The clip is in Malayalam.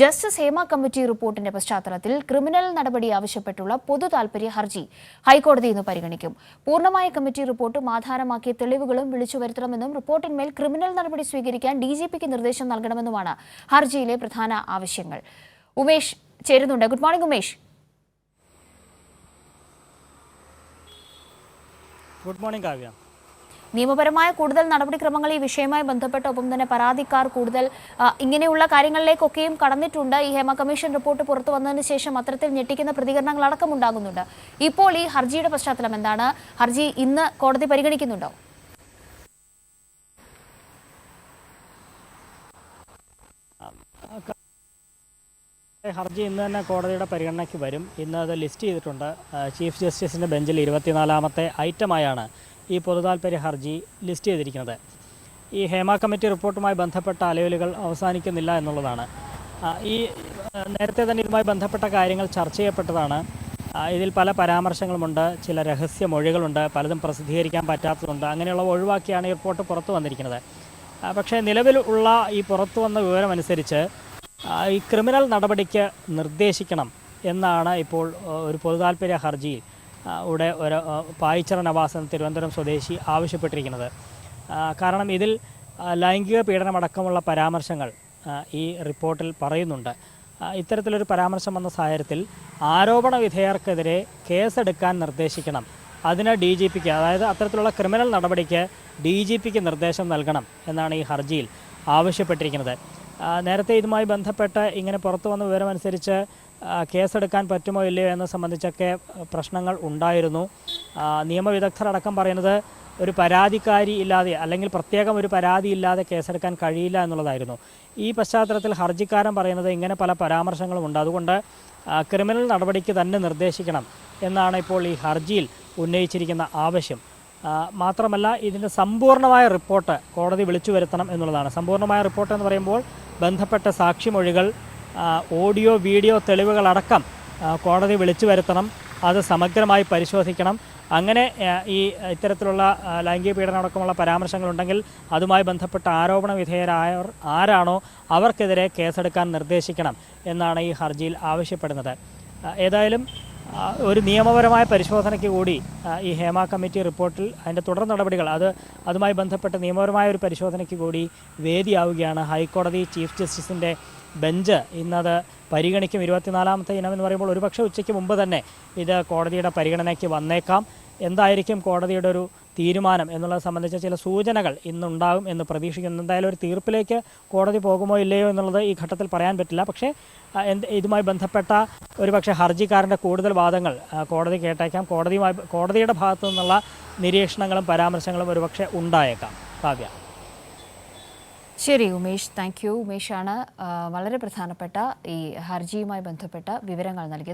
ജസ്റ്റിസ് ഹേമ കമ്മിറ്റി റിപ്പോർട്ടിന്റെ പശ്ചാത്തലത്തിൽ ക്രിമിനൽ നടപടി ആവശ്യപ്പെട്ടുള്ള പൊതു താൽപര്യ ഹർജി ഹൈക്കോടതി ഇന്ന് പരിഗണിക്കും. പൂർണമായ കമ്മിറ്റി റിപ്പോർട്ട് ആധാരമാക്കിയ തെളിവുകളും വിളിച്ചു വരുത്തണമെന്നും റിപ്പോർട്ടിന്മേൽ ക്രിമിനൽ നടപടി സ്വീകരിക്കാൻ ഡിജിപിക്ക് നിർദ്ദേശം നൽകണമെന്നുമാണ് ഹർജിയിലെ പ്രധാന ആവശ്യങ്ങൾ. ഉമേഷ് ചേരുന്നുണ്ട്. Good morning Umesh. Good morning Kavya. നിയമപരമായ കൂടുതൽ നടപടിക്രമങ്ങൾ ഈ വിഷയവുമായി ബന്ധപ്പെട്ട് ഒപ്പം തന്നെ പരാതിക്കാർ കൂടുതൽ ഇങ്ങനെയുള്ള കാര്യങ്ങളിലേക്കൊക്കെയും കടന്നിട്ടുണ്ട്. ഈ ഹേമ കമ്മീഷൻ റിപ്പോർട്ട് പുറത്തു വന്നതിന് ശേഷം അത്തരത്തിൽ ഞെട്ടിക്കുന്ന പ്രതികരണങ്ങൾ അടക്കം ഉണ്ടാകുന്നുണ്ട്. ഇപ്പോൾ ഈ ഹർജിയുടെ പശ്ചാത്തലം എന്താണ്? ഹർജി ഇന്ന് കോടതി പരിഗണിക്കുന്നുണ്ടോ? ഹർജി ഇന്ന് തന്നെ കോടതിയുടെ പരിഗണനയ്ക്ക് വരും. ഇന്ന് അത് ലിസ്റ്റ് ചെയ്തിട്ടുണ്ട്. ചീഫ് ജസ്റ്റിസിന്റെ ബെഞ്ചിൽ ഇരുപത്തിനാലാമത്തെ ഐറ്റമായാണ് ഈ പൊതുതാൽപര്യ ഹർജി ലിസ്റ്റ് ചെയ്തിരിക്കുന്നത്. ഈ ഹേമ കമ്മിറ്റി റിപ്പോർട്ടുമായി ബന്ധപ്പെട്ട അലയലുകൾ അവസാനിക്കുന്നില്ല എന്നുള്ളതാണ്. ഈ നേരത്തെ തന്നെ ഇതുമായി ബന്ധപ്പെട്ട കാര്യങ്ങൾ ചർച്ച ചെയ്യപ്പെട്ടതാണ്. ഇതിൽ പല പരാമർശങ്ങളുമുണ്ട് ചില രഹസ്യ മൊഴികളുണ്ട് പലതും പ്രസിദ്ധീകരിക്കാൻ പറ്റാത്തതുണ്ട് അങ്ങനെയുള്ള ഒഴിവാക്കിയാണ് ഈ റിപ്പോർട്ട് പുറത്തു വന്നിരിക്കുന്നത്. പക്ഷേ നിലവിലുള്ള ഈ പുറത്തു വന്ന വിവരമനുസരിച്ച് ഈ ക്രിമിനൽ നടപടിക്ക് നിർദ്ദേശിക്കണം എന്നാണ് ഇപ്പോൾ ഒരു പൊതുതാൽപര്യ ഹർജിയിൽ ഇവിടെ ഒരു പായിച്ചറ നവാസ് തിരുവനന്തപുരം സ്വദേശി ആവശ്യപ്പെട്ടിരിക്കുന്നത്. കാരണം ഇതിൽ ലൈംഗിക പീഡനമടക്കമുള്ള പരാമർശങ്ങൾ ഈ റിപ്പോർട്ടിൽ പറയുന്നുണ്ട്. ഇത്തരത്തിലൊരു പരാമർശം വന്ന സാഹചര്യത്തിൽ ആരോപണ വിധേയർക്കെതിരെ കേസെടുക്കാൻ നിർദ്ദേശിക്കണം. അതിന് ഡി ജി പിക്ക് അതായത് അത്തരത്തിലുള്ള ക്രിമിനൽ നടപടിക്ക് ഡി ജി പിക്ക് നിർദ്ദേശം നൽകണം എന്നാണ് ഈ ഹർജിയിൽ ആവശ്യപ്പെട്ടിരിക്കുന്നത്. നേരത്തെ ഇതുമായി ബന്ധപ്പെട്ട് ഇങ്ങനെ പുറത്തു വന്ന വിവരമനുസരിച്ച് കേസെടുക്കാൻ പറ്റുമോ ഇല്ലയോ എന്നത് സംബന്ധിച്ചൊക്കെ പ്രശ്നങ്ങൾ ഉണ്ടായിരുന്നു. നിയമവിദഗ്ധർ അടക്കം പറയുന്നത് ഒരു പരാതിക്കാരി ഇല്ലാതെ അല്ലെങ്കിൽ പ്രത്യേകം ഒരു പരാതി ഇല്ലാതെ കേസെടുക്കാൻ കഴിയില്ല എന്നുള്ളതായിരുന്നു. ഈ പശ്ചാത്തലത്തിൽ ഹർജിക്കാരൻ പറയുന്നത് ഇങ്ങനെ പല പരാമർശങ്ങളും ഉണ്ട്. അതുകൊണ്ട് ക്രിമിനൽ നടപടിക്ക് തന്നെ നിർദ്ദേശിക്കണം എന്നാണ് ഇപ്പോൾ ഈ ഹർജിയിൽ ഉന്നയിച്ചിരിക്കുന്ന ആവശ്യം. മാത്രമല്ല ഇതിന്റെ സമ്പൂർണമായ റിപ്പോർട്ട് കോടതി വിളിച്ചു വരുത്തണം എന്നുള്ളതാണ്. സമ്പൂർണമായ റിപ്പോർട്ട് എന്ന് പറയുമ്പോൾ ബന്ധപ്പെട്ട സാക്ഷിമൊഴികൾ ഓഡിയോ വീഡിയോ തെളിവുകളടക്കം കോടതി വിളിച്ചു വരുത്തണം. അത് സമഗ്രമായി പരിശോധിക്കണം. അങ്ങനെ ഈ ഇത്തരത്തിലുള്ള ലൈംഗിക പീഡനം അടക്കമുള്ള പരാമർശങ്ങളുണ്ടെങ്കിൽ അതുമായി ബന്ധപ്പെട്ട ആരോപണ വിധേയരായ ആരാണോ അവർക്കെതിരെ കേസെടുക്കാൻ നിർദ്ദേശിക്കണം എന്നാണ് ഈ ഹർജിയിൽ ആവശ്യപ്പെടുന്നത്. ഏതായാലും ഒരു നിയമപരമായ പരിശോധനയ്ക്ക് കൂടി ഈ ഹേമ കമ്മിറ്റി റിപ്പോർട്ടിൽ അതിന്റെ തുടർ നടപടികൾ അത് അതുമായി ബന്ധപ്പെട്ട നിയമപരമായ ഒരു പരിശോധനയ്ക്ക് കൂടി വേദിയാവുകയാണ്. ഹൈക്കോടതി ചീഫ് ജസ്റ്റിസിന്റെ ബെഞ്ച് ഇന്നത് പരിഗണിക്കും. ഇരുപത്തിനാലാമത്തെ ഇനം എന്ന് പറയുമ്പോൾ ഒരുപക്ഷെ ഉച്ചയ്ക്ക് മുമ്പ് തന്നെ ഇത് കോടതിയുടെ പരിഗണനയ്ക്ക് വന്നേക്കാം. എന്തായിരിക്കും കോടതിയുടെ ഒരു തീരുമാനം എന്നുള്ളത് സംബന്ധിച്ച ചില സൂചനകൾ ഇന്നുണ്ടാകും എന്ന് പ്രതീക്ഷിക്കുന്നു. എന്തായാലും ഒരു തീർപ്പിലേക്ക് കോടതി പോകുമോ ഇല്ലയോ എന്നുള്ളത് ഈ ഘട്ടത്തിൽ പറയാൻ പറ്റില്ല. പക്ഷേ ഇതുമായി ബന്ധപ്പെട്ട ഒരുപക്ഷെ ഹർജിക്കാരന്റെ കൂടുതൽ വാദങ്ങൾ കോടതി കേട്ടേക്കാം. കോടതിയുമായി കോടതിയുടെ ഭാഗത്തു നിന്നുള്ള നിരീക്ഷണങ്ങളും പരാമർശങ്ങളും ഒരുപക്ഷെ ഉണ്ടായേക്കാം. കാവ്യ. ശരി ഉമേഷ്. Thank you. ഉമേഷാണ് വളരെ പ്രധാനപ്പെട്ട ഈ ഹർജിയുമായി ബന്ധപ്പെട്ട വിവരങ്ങൾ നൽകിയത്.